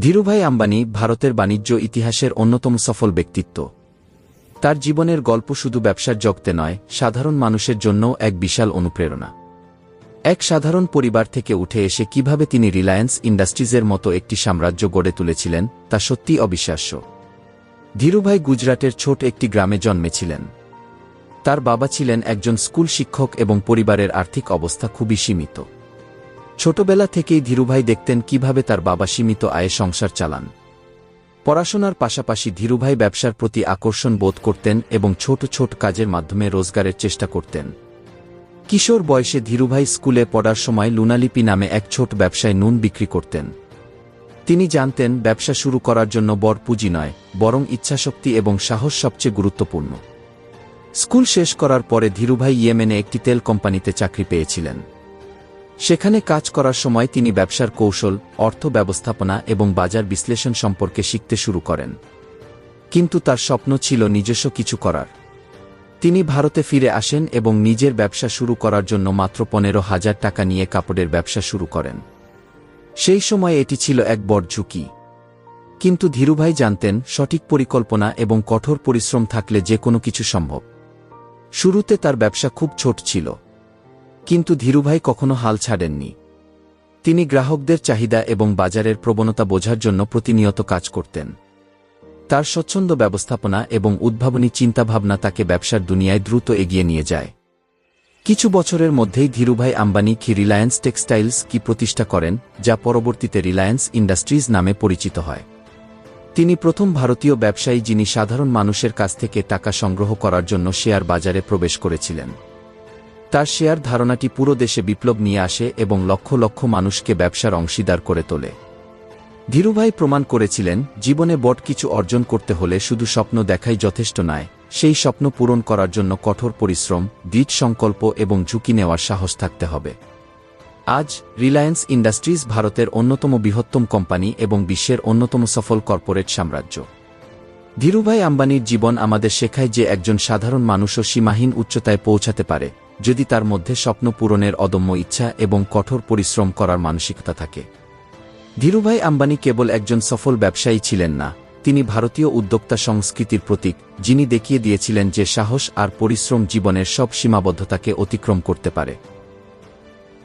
ধীরুভাই আম্বানি ভারতের বাণিজ্য ইতিহাসের অন্যতম সফল ব্যক্তিত্ব। তার জীবনের গল্প শুধু ব্যবসার জগতে নয়, সাধারণ মানুষের জন্যও এক বিশাল অনুপ্রেরণা। এক সাধারণ পরিবার থেকে উঠে এসে কীভাবে তিনি রিলায়েন্স ইন্ডাস্ট্রিজের মতো একটি সাম্রাজ্য গড়ে তুলেছিলেন, তা সত্যি অবিশ্বাস্য। ধীরুভাই গুজরাটের ছোট একটি গ্রামে জন্মেছিলেন। তার বাবা ছিলেন একজন স্কুল শিক্ষক এবং পরিবারের আর্থিক অবস্থা খুবই সীমিত। ছোটবেলা থেকেই ধীরুভাই দেখতেন কীভাবে তার বাবা সীমিত আয়ে সংসার চালান। পড়াশোনার পাশাপাশি ধীরুভাই ব্যবসার প্রতি আকর্ষণ বোধ করতেন এবং ছোট ছোট কাজের মাধ্যমে রোজগারের চেষ্টা করতেন। কিশোর বয়সে ধীরুভাই স্কুলে পড়ার সময় লুনালিপি নামে এক ছোট ব্যবসায় নুন বিক্রি করতেন। তিনি জানতেন, ব্যবসা শুরু করার জন্য বড় পুঁজি নয়, বরং ইচ্ছাশক্তি এবং সাহস সবচেয়ে গুরুত্বপূর্ণ। স্কুল শেষ করার পরে ধীরুভাই ইয়েমেনে একটি তেল কোম্পানিতে চাকরি পেয়েছিলেন। সেখানে কাজ করার সময় তিনি ব্যবসার কৌশল, অর্থ ব্যবস্থাপনা এবং বাজার বিশ্লেষণ সম্পর্কে শিখতে শুরু করেন। কিন্তু তার স্বপ্ন ছিল নিজস্ব কিছু করার। তিনি ভারতে ফিরে আসেন এবং নিজের ব্যবসা শুরু করার জন্য মাত্র পনেরো হাজার টাকা নিয়ে কাপড়ের ব্যবসা শুরু করেন। সেই সময় এটি ছিল এক বড় ঝুঁকি। কিন্তু ধীরুভাই জানতেন, সঠিক পরিকল্পনা এবং কঠোর পরিশ্রম থাকলে যে কোনো কিছু সম্ভব। শুরুতে তার ব্যবসা খুব ছোট ছিল। কিন্তু ধীরুভাই কখনো হাল ছাড়েননি। তিনি গ্রাহকদের চাহিদা এবং বাজারের প্রবণতা বোঝার জন্য প্রতিনিয়ত কাজ করতেন। তার স্বচ্ছন্দ ব্যবস্থাপনা এবং উদ্ভাবনী চিন্তাভাবনা তাকে ব্যবসার দুনিয়ায় দ্রুত এগিয়ে নিয়ে যায়। কিছু বছরের মধ্যেই ধীরুভাই আম্বানি কি রিলায়েন্স টেক্সটাইলস কি প্রতিষ্ঠা করেন, যা পরবর্তীতে রিলায়েন্স ইন্ডাস্ট্রিজ নামে পরিচিত হয়। তিনি প্রথম ভারতীয় ব্যবসায়ী যিনি সাধারণ মানুষের কাছ থেকে টাকা সংগ্রহ করার জন্য শেয়ার বাজারে প্রবেশ করেছিলেন। তার শেয়ার ধারণাটি পুরো দেশে বিপ্লব নিয়ে আসে এবং লক্ষ লক্ষ মানুষকে ব্যবসার অংশীদার করে তোলে। ধীরুভাই প্রমাণ করেছিলেন, জীবনে বট কিছু অর্জন করতে হলে শুধু স্বপ্ন দেখাই যথেষ্ট নয়, সেই স্বপ্ন পূরণ করার জন্য কঠোর পরিশ্রম, দৃঢ় সংকল্প এবং ঝুঁকি নেওয়ার সাহস থাকতে হবে। আজ, রিলায়েন্স ইন্ডাস্ট্রিজ ভারতের অন্যতম বৃহত্তম কোম্পানি এবং বিশ্বের অন্যতম সফল কর্পোরেট সাম্রাজ্য। ধীরুভাই আম্বানির জীবন আমাদের শেখায় যে একজন সাধারণ মানুষও সীমাহীন উচ্চতায় পৌঁছাতে পারে। যদি তার মধ্যে স্বপ্ন পূরণের অদম্য ইচ্ছা এবং কঠোর পরিশ্রম করার মানসিকতা থাকে। ধীরুভাই আম্বানি কেবল একজন সফল ব্যবসায়ী ছিলেন না, তিনি ভারতীয় উদ্যোক্তা সংস্কৃতির প্রতীক, যিনি দেখিয়ে দিয়েছিলেন যে সাহস আর পরিশ্রম জীবনের সব সীমাবদ্ধতাকে অতিক্রম করতে পারে।